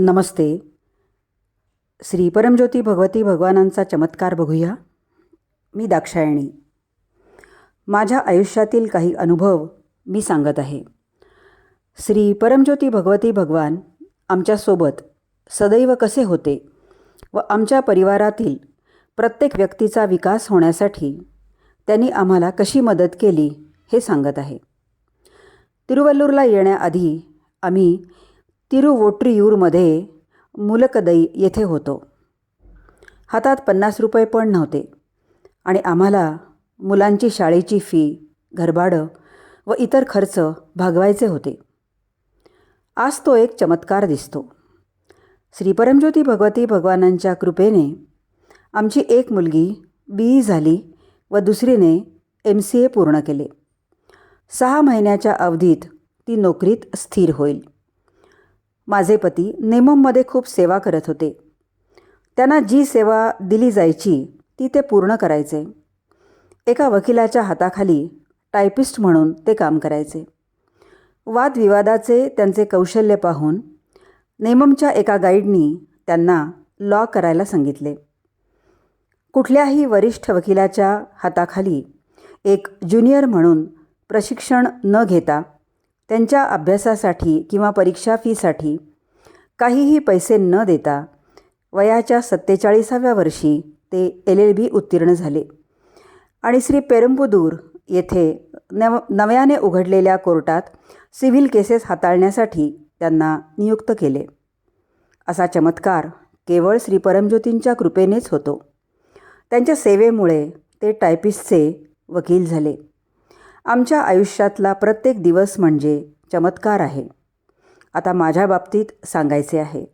नमस्ते. श्री परमज्योती भगवती भगवानांचा चमत्कार बघूया. मी दाक्षायणी. माझ्या आयुष्यातील काही अनुभव मी सांगत आहे. श्री परमज्योती भगवती भगवान आमच्यासोबत सदैव कसे होते व आमच्या परिवारातील प्रत्येक व्यक्तीचा विकास होण्यासाठी त्यांनी आम्हाला कशी मदत केली हे सांगत आहे. तिरुवल्लूरला येण्याआधी आम्ही तिरुवोट्रियूरमध्ये मुलकदई येथे होतो. हातात पन्नास रुपये पण नव्हते. आणि आम्हाला मुलांची शाळेची फी घरभाडं व इतर खर्च भागवायचे होते. आज तो एक चमत्कार दिसतो. श्रीपरमज्योती भगवती भगवानांच्या कृपेने आमची एक मुलगी बी ई झाली व दुसरीने एम सी ए पूर्ण केले. सहा महिन्याच्या अवधीत ती नोकरीत स्थिर होईल. माझे पती नेमममध्ये खूप सेवा करत होते. त्यांना जी सेवा दिली जायची ती ते पूर्ण करायचे. एका वकिलाच्या हाताखाली टायपिस्ट म्हणून ते काम करायचे. वादविवादाचे त्यांचे कौशल्य पाहून नेममच्या एका गाईडनी त्यांना लॉ करायला सांगितले. कुठल्याही वरिष्ठ वकिलाच्या हाताखाली एक ज्युनियर म्हणून प्रशिक्षण न घेता त्यांच्या अभ्यासासाठी किंवा परीक्षा फीसाठी काहीही पैसे न देता वयाच्या सत्तेचाळीसाव्या वर्षी ते एल एल बी उत्तीर्ण झाले. आणि श्री पेरंबुदूर येथे नव नव्याने उघडलेल्या कोर्टात सिव्हिल केसेस हाताळण्यासाठी त्यांना नियुक्त केले. असा चमत्कार केवळ श्री परमज्योतींच्या कृपेनेच होतो. त्यांच्या सेवेमुळे ते टायपिस्टचे वकील झाले. आमच्या आयुष्यातला प्रत्येक दिवस म्हणजे चमत्कार आहे. आता माझ्या बाबतीत सांगायचे आहे.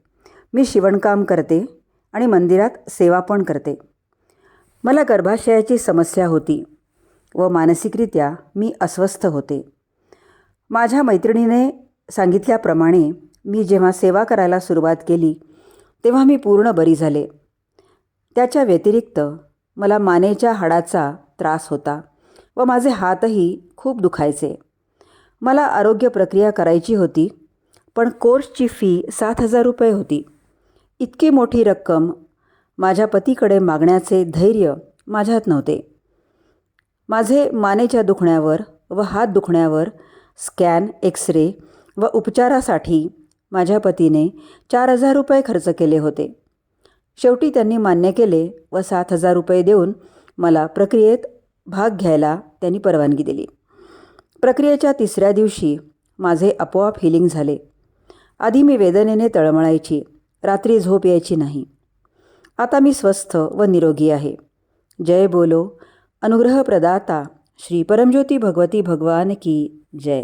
मी शिवणकाम करते आणि मंदिरात सेवा पण करते. मला गर्भाशयाची समस्या होती व मानसिकरित्या मी अस्वस्थ होते. माझ्या मैत्रिणीने सांगितल्याप्रमाणे मी जेव्हा सेवा करायला सुरुवात केली तेव्हा मी पूर्ण बरी झाले. त्याच्या व्यतिरिक्त मला मानेच्या हाडाचा त्रास होता. व माझे हातही खूप दुखायचे. मला आरोग्य प्रक्रिया करायची होती पण कोर्सची फी सात हजार रुपये होती. इतकी मोठी रक्कम माझ्या पतीकडे मागण्याचे धैर्य माझ्यात नव्हते. माझे मानेच्या दुखण्यावर व हात दुखण्यावर स्कॅन एक्स रे व उपचारासाठी माझ्या पतीने चार हजार रुपये खर्च केले होते. शेवटी त्यांनी मान्य केले व सात हजार रुपये देऊन मला प्रक्रियेत भाग घ्यायला त्यांनी परवानगी दिली. प्रक्रियेच्या तिसऱ्या दिवशी माझे आपोआप हिलिंग झाले. आधी मी वेदनेने तळमळायची रात्री झोप यायची नाही. आता मी स्वस्थ व निरोगी आहे. जय बोलो. अनुग्रह प्रदाता श्री परमज्योती भगवती भगवान की जय.